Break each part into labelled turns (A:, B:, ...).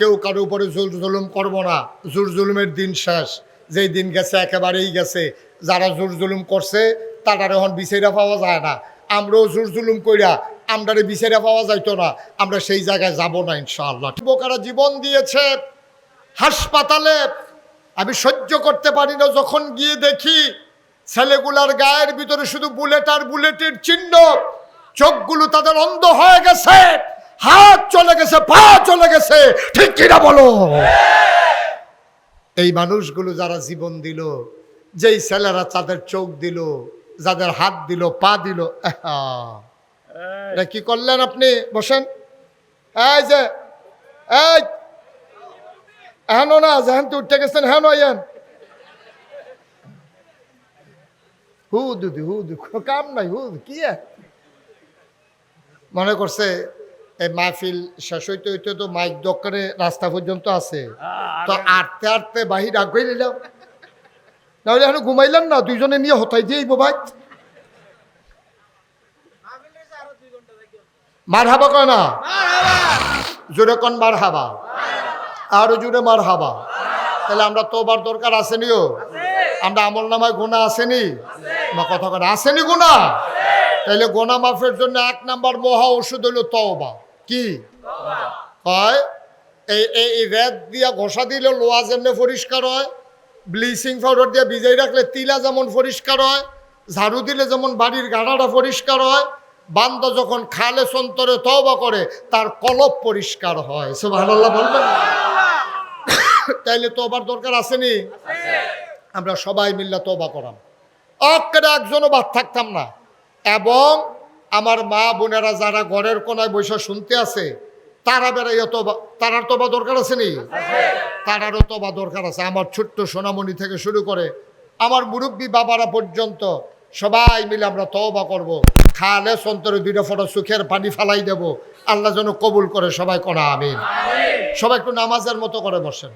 A: কেউ কারও উপরে জোর জুলুম করব না। জোর জুলুমের দিন শেষ। যেই দিন গেছে, একেবারেই গেছে। যারা জোর জুলুম করছে তারা এখন বিচাইরা পাওয়া যায় না। আমরাও জোর জুলুম কইরা আমরারে বিচাইরা পাওয়া যাইতো না। আমরা সেই জায়গায় যাব না, ইনশাআল্লাহ। বোকারা জীবন দিয়েছে, হাসপাতালে। আমি সহ্য করতে পারি না, যখন গিয়ে দেখি ছেলেগুলার গায়ের ভিতরে শুধু বুলেট আর বুলেটের চিহ্ন, চোখগুলো তাদের অন্ধ হয়ে গেছে। হাত চলে গেছে, পা চলে গেছে। ঠিক কিনা বলো? এই মানুষগুলো যারা জীবন দিল, যেই ছেলেরা তাদের চোখ দিল, যাদের হাত দিল, পা দিল কি করলেন আপনি? বসেন। এই যে, এই, এহেন না, যেহেন তো উঠতে গেছেন, হেন আইয়েন। হু দুদি হু দু কাম নাই হু কি মনে করছে এই মাহফিল শেষ হইতে হইতে তো মাইক দোকানে রাস্তা পর্যন্ত আছে। তো আটতে আটতে বাহির আগুয়ে নিলাম। নাহলে এখন ঘুমাইলাম না দুইজনে নিয়ে হতাই দিয়ে ভাই। মার হাবা কয় না? জোরে কন মার হাবা আরও জোরে মার হাবা তাহলে আমরা তোবার দরকার আসেনিও আমরা আমল নামায় গোনা আসেনি বা কথা কথা আসেনি গোনা তাহলে গোনা মাফের জন্য এক নাম্বার মহা ওষুধ হলো তওবা। কি? হয়, এই এই রেদ দিয়া ঘষা দিলে লোয়া যেমনি পরিষ্কার হয় ব্লিচিং পাউডার দিয়ে ভিজাই রাখলে তিলা যেমন পরিষ্কার হয়, ঝাড়ু দিলে যেমন বাড়ির গাড়াটা পরিষ্কার হয়, বান্দা যখন খালে সন্তরে তবা করে, তার কলপ পরিষ্কার হয়। সে ভালো বলবেন? তাইলে তোবার দরকার আসেনি আমরা সবাই মিল্লা তোবা করাম। অক্কের একজনও বাদ থাকতাম না। এবং আমার মা বোনেরা যারা ঘরের কোনায় বসে শুনতে আছে, তারা বেড়াইয়া তোবা, তারার তো বা দরকার আছে নি? তারারও তো বা দরকার আছে। আমার ছোট্ট সোনামণি থেকে শুরু করে আমার মুরব্বী বাবারা পর্যন্ত সবাই মিলে আমরা তওবা করব। খালে সন্তরে দুইটা ফটো সুখের পানি ফালাই দেব। আল্লাহ যেন কবুল করে সবাই করা আমিন। সবাই একটু নামাজের মতো করে বসেন।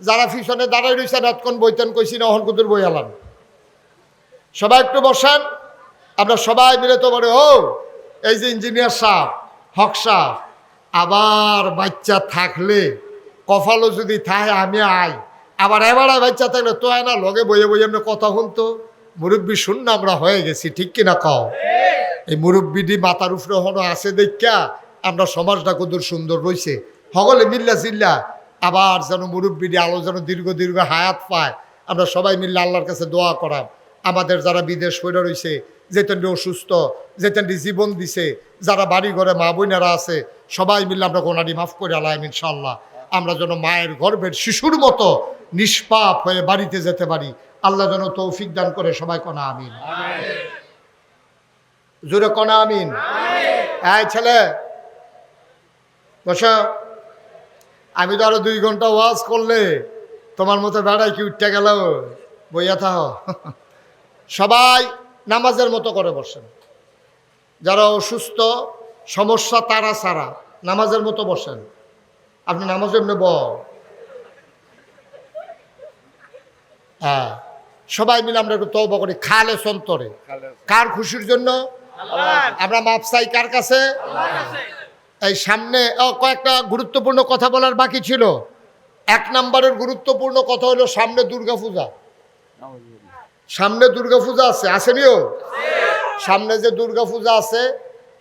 A: যারা পিছনে দাঁড়াই রয়েছে রাতক্ষণ বইতেন কইছি না কুতুর বই আলান সবাই একটু বসেন। আমরা সবাই মিলে তো বলে, ও, এই যে ইঞ্জিনিয়ার সাহ হক সাহ আবার বাচ্চা থাকলে কফালো যদি থাকে, আমি আই। আবার এবারে বাচ্চা থাকলে তো না, লগে বইয়ে বইয়ে এমনি কথা শুনতো। মুরব্বী শূন্য আমরা হয়ে গেছি, ঠিক কিনা কও? এই মুরব্বিডি মাথার উপরে হনো আছে দেখা আমরা সমাজটা কত সুন্দর রয়েছে সকলে মিল্লা চিল্লা আবার যেন মুরব্বিডি আলো যেন দীর্ঘ দীর্ঘ হায়াত পায়। আমরা সবাই মিল্লা আল্লাহর কাছে দোয়া করাম। আমাদের যারা বিদেশ হয়ে রয়েছে যেতেনটি অসুস্থ যেতেনটি জীবন দিছে। যারা বাড়ি ঘরে মা বোনেরা আছে সবাই মিলে আমরা গোনাডি মাফ করে আলাইম ইনশাল্লাহ আমরা যেন মায়ের গর্ভের শিশুর মতো নিষ্পাপ হয়ে বাড়িতে যেতে পারি। আল্লাহ যেন তৌফিক দান করে সবাই কনা আমিন। জোরে কনা আমিন। হ্যাঁ ছেলে বসো। আমি তো আরও দুই ঘণ্টা ওয়াজ করলে তোমার মতো বেড়াই কি উঠতে গেল? বইয়া থাহ সবাই নামাজের মতো করে বসেন। যারা অসুস্থ সমস্যা তারা সারা নামাজের মতো বসেন। আপনি নামাজ এমনি ব হ্যাঁ সবাই মিলে আমরা একটু তৌবা করি। খালে সন্তরে। কার খুশির জন্য? আমরা মাপ চাই কার কাছে? এই সামনে কয়েকটা গুরুত্বপূর্ণ কথা বলার বাকি ছিল। এক নম্বরের গুরুত্বপূর্ণ কথা হলো সামনে দুর্গাপূজা। সামনে দুর্গাপূজা আছে, আসেনিও? সামনে যে দুর্গাপূজা আছে,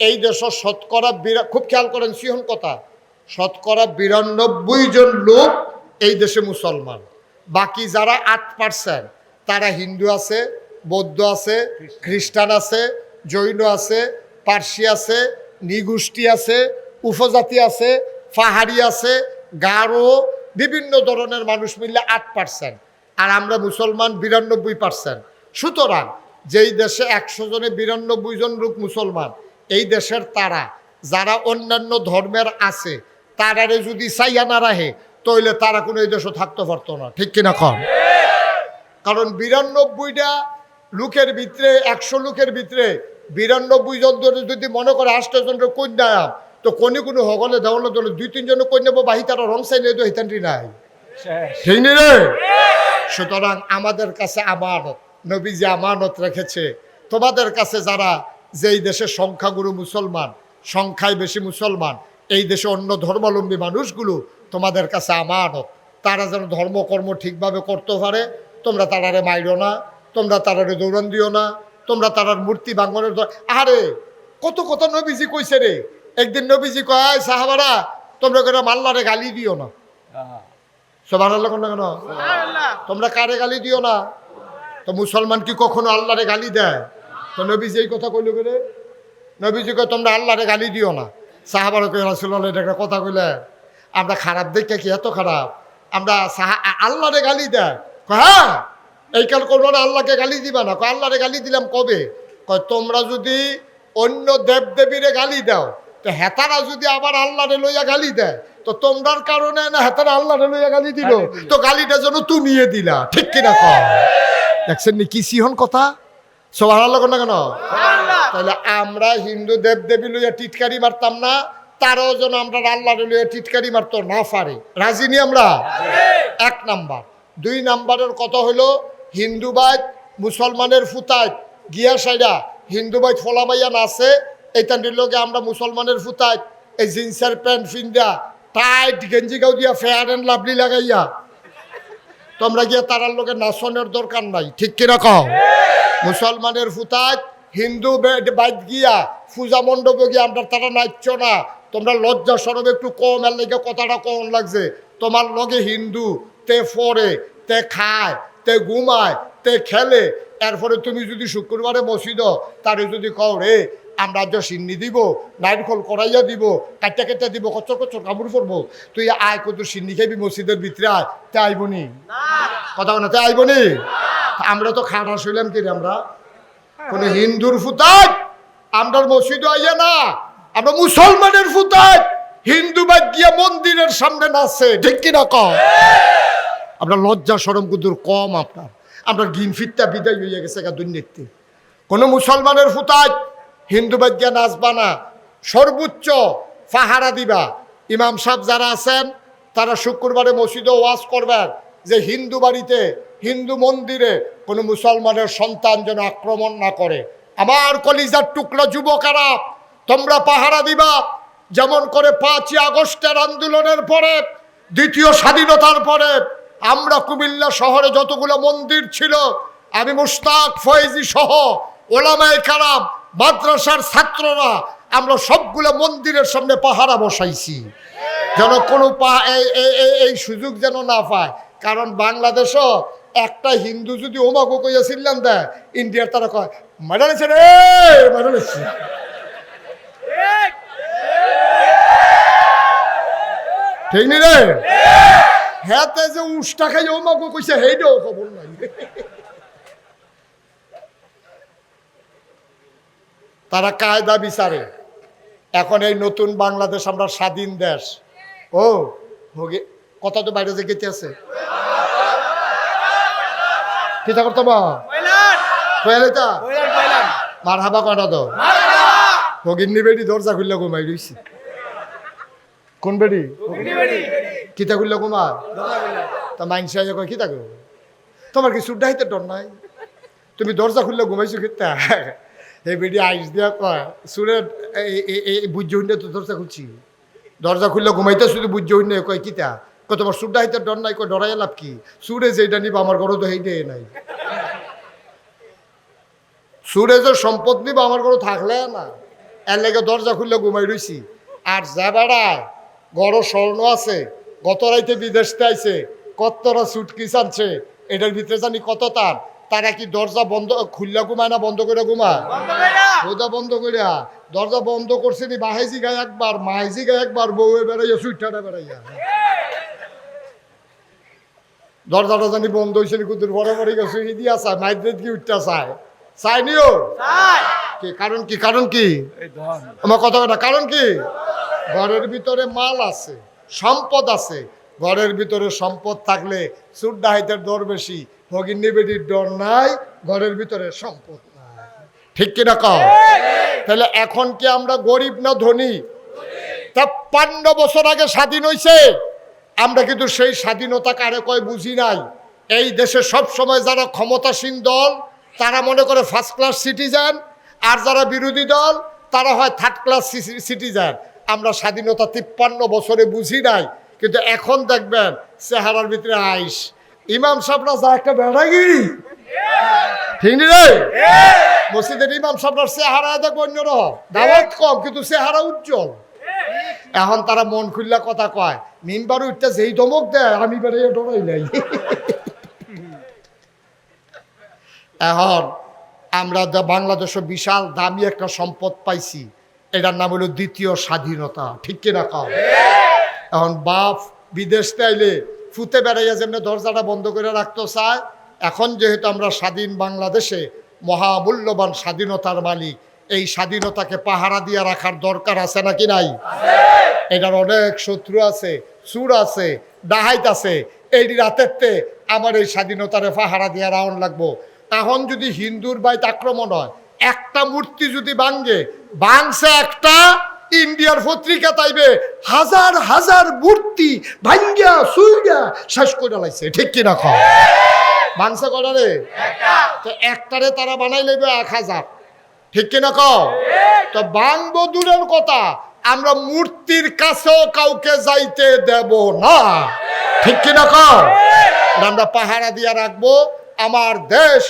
A: এই দেশের শতকরা বিরা খুব খেয়াল করেন, সিহন কথা। শতকরা বিরানব্বই জন লোক এই দেশে মুসলমান। বাকি যারা আট পার্সেন্ট তারা হিন্দু আছে, বৌদ্ধ আছে, খ্রিস্টান আছে, জৈন আছে, পার্সি আছে, নিগোষ্ঠী আছে, উপজাতি আছে, পাহাড়ি আছে, গারো, বিভিন্ন ধরনের মানুষ মিললে আট পার্সেন্ট আর আমরা মুসলমান বিরানব্বই পার্সেন্ট সুতরাং যেই দেশে একশো জনে বিরানব্বই জন লোক মুসলমান, এই দেশের তারা, যারা অন্যান্য ধর্মের আছে, তারারে যদি চাইয়া না রাহে তাইলে তারা কোনো এই দেশে থাকতে পারতো না। ঠিক কিনা কম কারণ বিরানব্বইটা লোকের ভিতরে, একশো লোকের ভিতরে বিরানব্বই জন ধরে যদি মনে করে আষ্ট জনের কন্যা তো কোনি কোনো হগলে দেওয়ালে দুই তিনজনের কন্যা বাহি তারা রং নিয়ে তো হিতানটি নাই। ঠিক নি রে? সুতরাং আমাদের কাছে আমানত নবী যে আমানত রেখেছে। তোমাদের কাছে যারা যেই দেশে সংখ্যাগুরু মুসলমান সংখ্যায় বেশি মুসলমান এই দেশে অন্য ধর্মাবলম্বী মানুষগুলো তোমাদের কাছে আমানত। তারা যেন ধর্মকর্ম ঠিকভাবে করতে পারে তোমরা তারারে মাইরো না তোমরা তারারে দৌড়ান দিও না তোমরা তারার মূর্তি ভাঙনের আরে কত কত নবীজি কইছে রে? একদিন নবীজি কয় সাহাবারা তোমরা করে মাল্লারে গালি দিও না। সবার আল্লাহ কেন? কেন তোমরা কারে গালি দিও না? তো মুসলমান কি কখনো আল্লাহরে গালি দেয়? তো নবীজি এই কথা কইল করে নবীজি কয় তোমরা আল্লাহরে গালি দিও না। সাহাবার এটা একটা কথা কইলে আমরা খারাপ দেখে কি এত খারাপ? আমরা সাহা আল্লাহরে গালি দেয়। হ্যাঁ এই কাল করব না আল্লাহকে গালি দিবা না। কয় আল্লাহরে গালি দিলাম কবে? কয় তোমরা যদি অন্য দেব দেবীরে গালি দাও তো হেতারা যদি আবার আল্লাহরে লইয়া গালি দেয় তো তোমরার কারণে না হেতারা আল্লাহরে লইয়া গালি দিল। তো গালিটা যেন তুমিয়ে দিলা ঠিক কিনা কয় দেখছেন নি কি সিহন কথা? সবার আল্লাহ না কেন? তাহলে আমরা হিন্দু দেব দেবী লইয়া টিটকারি মারতাম না তারাও যেন আমরা আল্লাহ লইয়া টিটকারি মারতো না পারে। রাজি নি আমরা? এক নাম্বার। দুই নাম্বারের কথা হলো হিন্দুবাদ মুসলমানের ফুতায় গিয়া সাইডা হিন্দুবাদ ফলামাইয়া নাচে এইটা নিলগে আমরা মুসলমানের ফুতায় এই জিন্সের প্যান্ট ফিন্দা টাইট গেঞ্জি গাও দিয়া ফেয়ার অ্যান্ড লাভলি লাগাইয়া। তোমরা গিয়ে তারার লোকের নাচনের দরকার নাই, ঠিক কিনা কও? মুসলমানের ফুতায় হিন্দু বাইদ গিয়া, পূজা মণ্ডপে গিয়া আমরা তারা নাচছ না। তোমরা লজ্জা সরব একটু কম, এর লেগে কথাটা কম লাগছে। তোমার লগে হিন্দু, তে ফরে, তে খায়, তে ঘুমায়, তে খেলে। এরপরে তুমি যদি শুক্রবারে মসজিদ তারে যদি কও, রে আমরা যে সিন্নি দিব নাইটখল করাইয়া দিব কাটটা কেটে দিব কচর কচর কামড় করব তুই আয় কত সিন্নি খাইবি, মসজিদের ভিতরে আয়, তে আইবনি কথা বলে তে আইবনি আমরা তো খাটা শুইলাম কি আমরা? কোন হিন্দুর ফুতাত আমরা মসজিদ আইয়া না। আমরা মুসলমানের ফুতাত হিন্দু বাদ গিয়া মন্দিরের সামনে নাচছে, ঠিক কিনা কম আপনার লজ্জা সরম কুদুর কম আপনার। আপনার গিন ফিরটা বিদায় হইয়া গেছে কোনো মুসলমানের ফুতাত হিন্দু বাদ গিয়া নাচবা না সর্বোচ্চ পাহারা দিবা। ইমাম সাহেব যারা আছেন, তারা শুক্রবারে মসজিদে ওয়াজ করবেন যে হিন্দু বাড়িতে, হিন্দু মন্দিরে কোনো মুসলমানের সন্তান যেন আক্রমণ না করে। আমার কলিজার টুকরা যুবকেরা, তোমরা পাহারা দিবা। যেমন করে পাঁচই আগস্টের আন্দোলনের পরে, দ্বিতীয় স্বাধীনতার পরে, আমরা কুমিল্লা শহরে যতগুলো মন্দির ছিল, আমি মুস্তাক ফয়েজি সহ ওলামায় কারাম মাদ্রাসার ছাত্ররা, আমরা সবগুলো মন্দিরের সামনে পাহারা বসাইছি। যেন কোনো পা, এই- সুযোগ যেন না পায়। কারণ বাংলাদেশও একটা হিন্দু যদি ওমাগো কইয়া ছিলেন দেয়, ইন্ডিয়ার তারা কয় মারালেছে রে মারালেছে ঠিক নি রে? হ্যাঁ যে উষ্টা খাই ওমাগো কইছে, সেইটাও খবর নাই। তারা কায়দা বিচারে। এখন এই নতুন বাংলাদেশ আমরা স্বাধীন দেশ। ও হোগে কথা তো বাইরে যে আছে হাবা খুললে ঘুমাই রইছি। কোন বেড়ি কিতা তা কয়, কিতা তোমার কি সুড্ডা হইতে ডর নাই? তুমি দরজা খুললে ঘুমাইছো কিতা? এই বেডি আইস দিয়া কয়, সুরে, এই বুঝ্য হইলে তো দরজা খুলছি। দরজা খুললে ঘুমাইতে শুধু বুঝ্য হইলে কয় কিতা কয়, তোমার সুড্ডা হইতে ডর নাই। কয় ডরাই লাভ কি? সুরে যেটা নিবা, আমার ঘরে তো সেইটাই নাই। সুরে যে সম্পদ নিবা, আমার ঘরে থাকলে না। এর লেগে দরজা খুললে ঘুমাই রইছি। আর যা বেড়ায় গড় স্বর্ণ আছে, গত রাইতে বিদেশ থেকে আইছে কতরা সুটকিস আনছে, এটার ভিতরে জানি কত তার। তারা কি দরজা বন্ধ খুললা ঘুমায় না বন্ধ করে ঘুমায়? রোজা বন্ধ করিয়া দরজা বন্ধ করছে নি বাহাইজি গায়ে একবার মাইজি গায়ে একবার বউয়ে বেড়াইয়া সুইটাটা বেড়াইয়া। দরজাটা জানি বন্ধ হয়েছে নি কুতুর বড় বড় গেছে দিয়া চায় মাইদ্রেদ কি উঠতে চায়? চাইনিও কি কারণ কি কারণ কি? আমার কথা কথা কারণ কি? ঘরের ভিতরে মাল আছে সম্পদ আছে। ঘরের ভিতরে সম্পদ থাকলে সুর ডাহাইতের দর বেশি ভগিনী বেটির ডর নাই, ঘরের ভিতরে সম্পদ নাই। ঠিক কিনা কও? তাহলে এখন কি আমরা গরিব না ধনী? তেপ্পান্ন বছর আগে স্বাধীন হয়েছে আমরা কিন্তু সেই স্বাধীনতা কারে কয় বুঝি নাই। এই দেশে সব সময় যারা ক্ষমতাসীন দল, তারা মনে করে ফার্স্ট ক্লাস সিটিজেন আর যারা বিরোধী দল, তারা হয় থার্ড ক্লাস সিটিজেন আমরা স্বাধীনতা তিপ্পান্ন বছরে বুঝি নাই, কিন্তু এখন দেখবেন চেহারার ভিতরে আইস। ইমাম সাহেবরা যা একটা বেড়াগিরি। ঠিক মসজিদের ইমাম সাহেবরা চেহারা দেখব অন্যরকম। দাওয়াত কম, কিন্তু চেহারা উজ্জ্বল। এখন তারা মন খুললা কথা কয় মিনবার উঠতে যেই ধমক দেয়, আমি বেড়ে ডরাই নাই এখন আমরা বাংলাদেশে বিশাল দামি একটা সম্পদ পাইছি। এটার নাম হলো দ্বিতীয় স্বাধীনতা। ঠিক কিনা কাও? এখন বাপ বিদেশ চাইলে ফুতে বেড়াইয়া যেমনি দরজাটা বন্ধ করে রাখতে চায় এখন যেহেতু আমরা স্বাধীন বাংলাদেশে মহামূল্যবান স্বাধীনতার মালিক এই স্বাধীনতাকে পাহারা দিয়ে রাখার দরকার আছে নাকি নাই? এটার অনেক শত্রু আছে সুর আছে ডাহাইত আছে। এই রাতেরতে আমার এই স্বাধীনতারে পাহারা দিয়ে রাউন্ড লাগবো। এখন যদি হিন্দুর বাইত আক্রমণ হয় একটা মূর্তি যদি ভাঙ্গে ভাঙছে একটা ইন্ডিয়ার পত্রিকা তাইবে হাজার হাজার মূর্তি ভাঙ্গা সুইগা শেষ করে লাইছে। ঠিক কিনা খাও ভাঙছে কটা রে? তো একটারে তারা বানাই লইবে এক হাজার। ঠিক কিনা কও? তো বাংবো দূরের কথা, আমরা মূর্তির কাছেও কাউকে যাইতে দেব না। ঠিক কিনা কও? আমরা পাহারা দিয়া রাখব। আমার দেশ,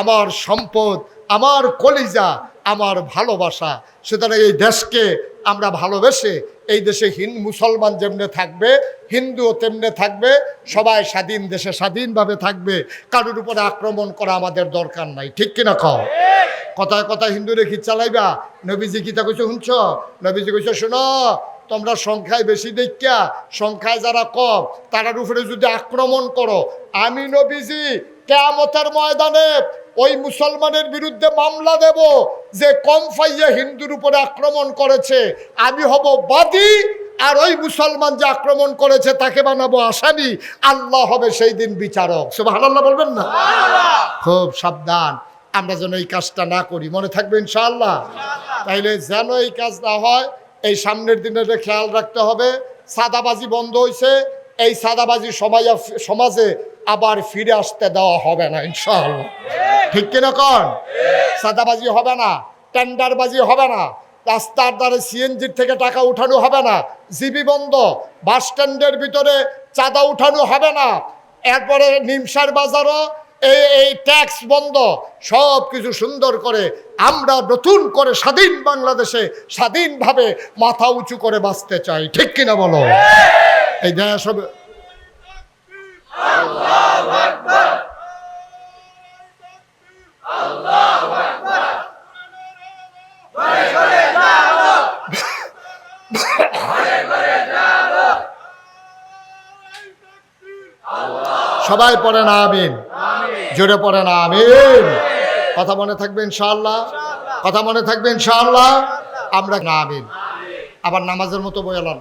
A: আমার সম্পদ, আমার কলিজা আমার ভালোবাসা। সুতরাং এই দেশকে আমরা ভালোবেসে এই দেশে হিন মুসলমান যেমনে থাকবে, হিন্দুও তেমনে থাকবে, সবাই স্বাধীন দেশে স্বাধীনভাবে থাকবে। কারোর উপরে আক্রমণ করা আমাদের দরকার নাই। ঠিক কিনা কও? কথায় কথায় হিন্দু রেখি চালাইবা। নবীজি গীতা কইছে শুনছ? নবীজি কইছে, শোনো, তোমরা সংখ্যায় বেশি দেখা সংখ্যায় যারা কম, তারার উপরে যদি আক্রমণ করো, আমি নবীজি কেয়ামতের ময়দানে ওই মুসলমানের বিরুদ্ধে মামলা দেব যে কম ফাইয়া হিন্দুর উপরে আক্রমণ করেছে। আমি হব বাদী আর ওই মুসলমান যে আক্রমণ করেছে তাকে বানাবো আসামি। আল্লাহ হবে সেই দিন বিচারক। সব আল্লাহ বলবেন না? খুব সাবধান। আমরা যেন এই কাজটা না করি। মনে থাকবে ইনশাআল্লাহ? তাইলে যেন এই কাজ না হয় এই সামনের দিনে এটা খেয়াল রাখতে হবে। সাদাবাজি বন্ধ হয়েছে এই সাদাবাজি সমাজে আবার ফিরে আসতে দেওয়া হবে না, ইনশাআল্লাহ। ঠিক কন সাদাবাজি হবে না, টেন্ডারবাজি হবে না, রাস্তার দ্বারা সিএনজির থেকে টাকা উঠানো হবে না, জিবি বন্ধ, বাস স্ট্যান্ডের ভিতরে চাঁদা উঠানো হবে না। এরপরে নিমসার বাজারও এই এই ট্যাক্স বন্ধ, সব কিছু সুন্দর করে আমরা নতুন করে স্বাধীন বাংলাদেশে স্বাধীনভাবে মাথা উঁচু করে বাঁচতে চাই। ঠিক কিনা বলো? এই দেশ সবাই পড়ে না আমিন। জোরে পড়ে না আমিন। কথা মনে থাকবে ইনশাআল্লাহ? কথা মনে থাকবে ইনশাআল্লাহ? আমরা না আমিন। আবার নামাজের মতো বয়ালাম